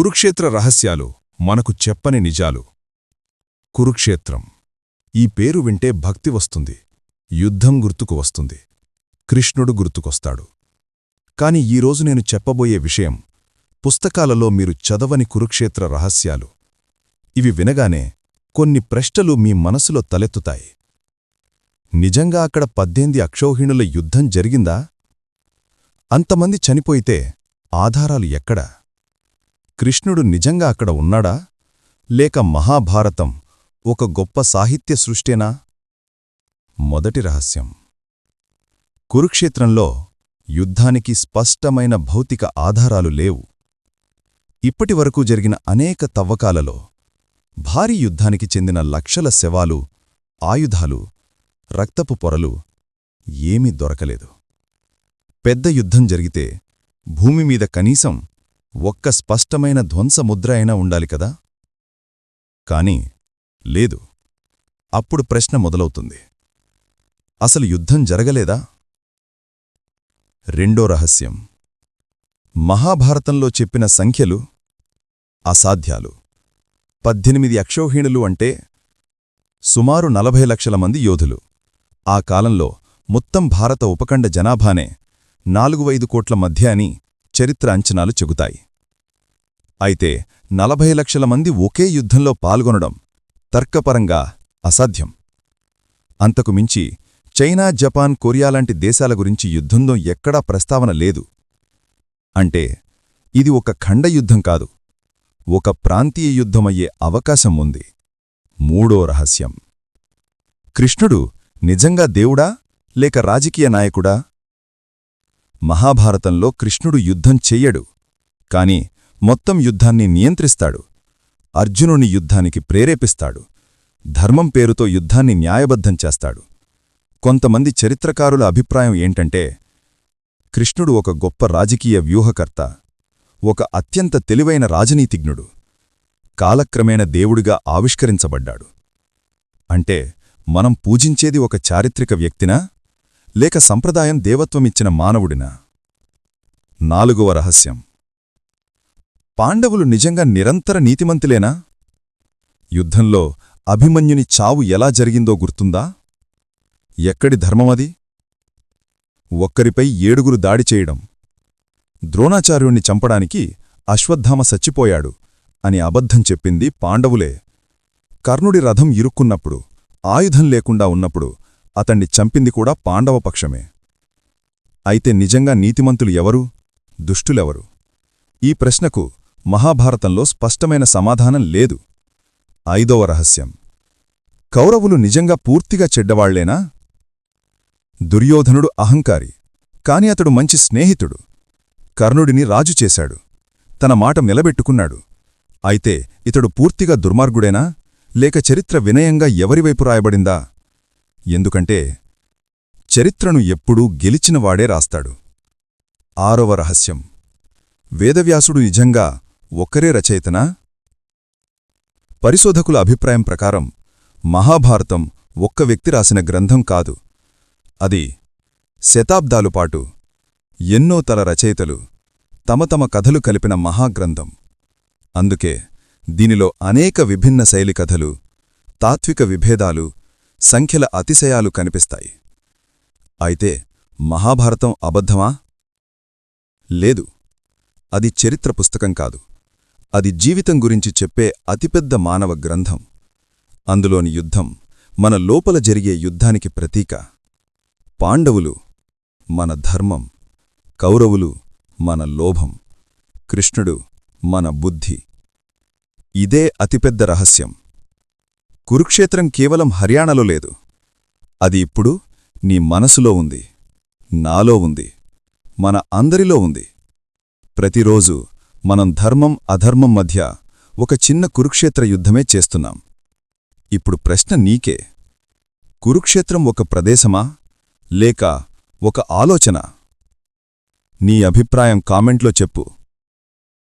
కురుక్షేత్ర రహస్యాలు మనకు చెప్పని నిజాలు. కురుక్షేత్రం. ఈ పేరు వింటే భక్తి వస్తుంది. యుద్ధం గుర్తుకు వస్తుంది. కృష్ణుడు గుర్తుకొస్తాడు. కాని ఈరోజు నేను చెప్పబోయే విషయం పుస్తకాలలో మీరు చదవని కురుక్షేత్ర రహస్యాలు. ఇవి వినగానే కొన్ని ప్రశ్నలు మీ మనసులో తలెత్తుతాయి. నిజంగా అక్కడ పద్దెనిమిది అక్షౌహిణుల యుద్ధం జరిగిందా? అంతమంది చనిపోయితే ఆధారాలు ఎక్కడ? కృష్ణుడు నిజంగా అక్కడ ఉన్నాడా? లేక మహాభారతం ఒక గొప్ప సాహిత్య సృష్టేనా? మొదటి రహస్యం. కురుక్షేత్రంలో యుద్ధానికి స్పష్టమైన భౌతిక ఆధారాలు లేవు. ఇప్పటివరకు జరిగిన అనేక తవ్వకాలలో భారీ యుద్ధానికి చెందిన లక్షల శవాలు ఆయుధాలు రక్తపు పొరలు ఏమీ దొరకలేదు. పెద్ద యుద్ధం జరిగితే భూమి మీద కనీసం ఒక్క స్పష్టమైన ధ్వంసముద్ర అయినా ఉండాలి కదా? కాని లేదు. అప్పుడు ప్రశ్న మొదలవుతుంది. అసలు యుద్ధం జరగలేదా? రెండో రహస్యం. మహాభారతంలో చెప్పిన సంఖ్యలు అసాధ్యాలు. పద్దెనిమిది అక్షోహీణులు అంటే సుమారు నలభై లక్షల మంది యోధులు. ఆ కాలంలో మొత్తం భారత ఉపఖండ జనాభానే నాలుగు ఐదు కోట్ల మధ్య అని చరిత్ర అంచనాలు చెబుతాయి. అయితే నలభై లక్షల మంది ఒకే యుద్ధంలో పాల్గొనడం తర్కపరంగా అసాధ్యం. అంతకు మించి చైనా జపాన్ కొరియా లాంటి దేశాల గురించి యుద్ధంలో ఎక్కడా ప్రస్తావన లేదు. అంటే ఇది ఒక ఖండయుద్ధం కాదు. ఒక ప్రాంతీయ యుద్ధమయ్యే అవకాశం ఉంది. మూడో రహస్యం. కృష్ణుడు నిజంగా దేవుడా లేక రాజకీయ నాయకుడా? మహాభారతంలో కృష్ణుడు యుద్ధం చెయ్యడు. కాని మొత్తం యుద్ధాన్ని నియంత్రిస్తాడు. అర్జునుని యుద్ధానికి ప్రేరేపిస్తాడు. ధర్మం పేరుతో యుద్ధాన్ని న్యాయబద్ధం చేస్తాడు. కొంతమంది చరిత్రకారుల అభిప్రాయం ఏంటంటే కృష్ణుడు ఒక గొప్ప రాజకీయ వ్యూహకర్త ఒక అత్యంత తెలివైన రాజనీతిజ్ఞుడు కాలక్రమేణ దేవుడిగా ఆవిష్కరించబడ్డాడు. అంటే మనం పూజించేది ఒక చారిత్రక వ్యక్తినా? లేక సంప్రదాయం దేవత్వమిచ్చిన మానవుడినా? నాలుగవ రహస్యం. పాండవులు నిజంగా నిరంతర నీతిమంతులేనా? యుద్ధంలో అభిమన్యుని చావు ఎలా జరిగిందో గుర్తుందా? ఎక్కడి ధర్మమది? ఒక్కరిపై ఏడుగురు దాడి చేయడం. ద్రోణాచార్యుణ్ణి చంపడానికి అశ్వత్థామ సచ్చిపోయాడు అని అబద్ధం చెప్పింది పాండవులే. కర్ణుడి రథం ఇరుక్కున్నప్పుడు ఆయుధం లేకుండా ఉన్నప్పుడు అతణ్ణి చంపింది కూడా పాండవపక్షమే అయితే నిజంగా నీతిమంతులు ఎవరు? దుష్టులెవరు? ఈ ప్రశ్నకు మహాభారతంలో స్పష్టమైన సమాధానం లేదు. ఐదవ రహస్యం. కౌరవులు నిజంగా పూర్తిగా చెడ్డవాళ్ళేనా? దుర్యోధనుడు అహంకారి కాని అతడు మంచి స్నేహితుడు. కర్ణుడిని రాజు చేశాడు. తన మాట నిలబెట్టుకున్నాడు. అయితే ఇతడు పూర్తిగా దుర్మార్గుడేనా? లేక చరిత్ర వినయంగా ఎవరివైపు రాయబడిందా? ఎందుకంటే చరిత్రను ఎప్పుడూ గెలిచినవాడే రాస్తాడు. ఆరవ రహస్యం. వేదవ్యాసుడు నిజంగా ఒక్కరే రచయితనా? పరిశోధకుల అభిప్రాయం ప్రకారం మహాభారతం ఒక్క వ్యక్తి రాసిన గ్రంథం కాదు. అది శతాబ్దాలుపాటు ఎన్నో తల రచయితలు తమ తమ కథలు కలిపిన మహాగ్రంథం. అందుకే దీనిలో అనేక విభిన్న శైలి కథలు తాత్విక విభేదాలు సంఖ్యల అతిశయాలు కనిపిస్తాయి. అయితే మహాభారతం అబద్ధమా? లేదు. అది చరిత్ర పుస్తకం కాదు. అది జీవితం గురించి చెప్పే అతిపెద్ద మానవ గ్రంథం. అందులోని యుద్ధం మన లోపల జరిగే యుద్ధానికి ప్రతీక. పాండవులు మన ధర్మం. కౌరవులు మన లోభం. కృష్ణుడు మన బుద్ధి. ఇదే అతిపెద్ద రహస్యం. కురుక్షేత్రం కేవలం హర్యానాలో లేదు. అది ఇప్పుడు నీ మనసులో ఉంది నాలో ఉంది మన అందరిలో ఉంది. ప్రతిరోజు మనం ధర్మం అధర్మం మధ్య ఒక చిన్న కురుక్షేత్ర యుద్ధమే చేస్తున్నాం. ఇప్పుడు ప్రశ్న నీకే. కురుక్షేత్రం ఒక ప్రదేశమా లేక ఒక ఆలోచన? నీ అభిప్రాయం కామెంట్లో చెప్పు.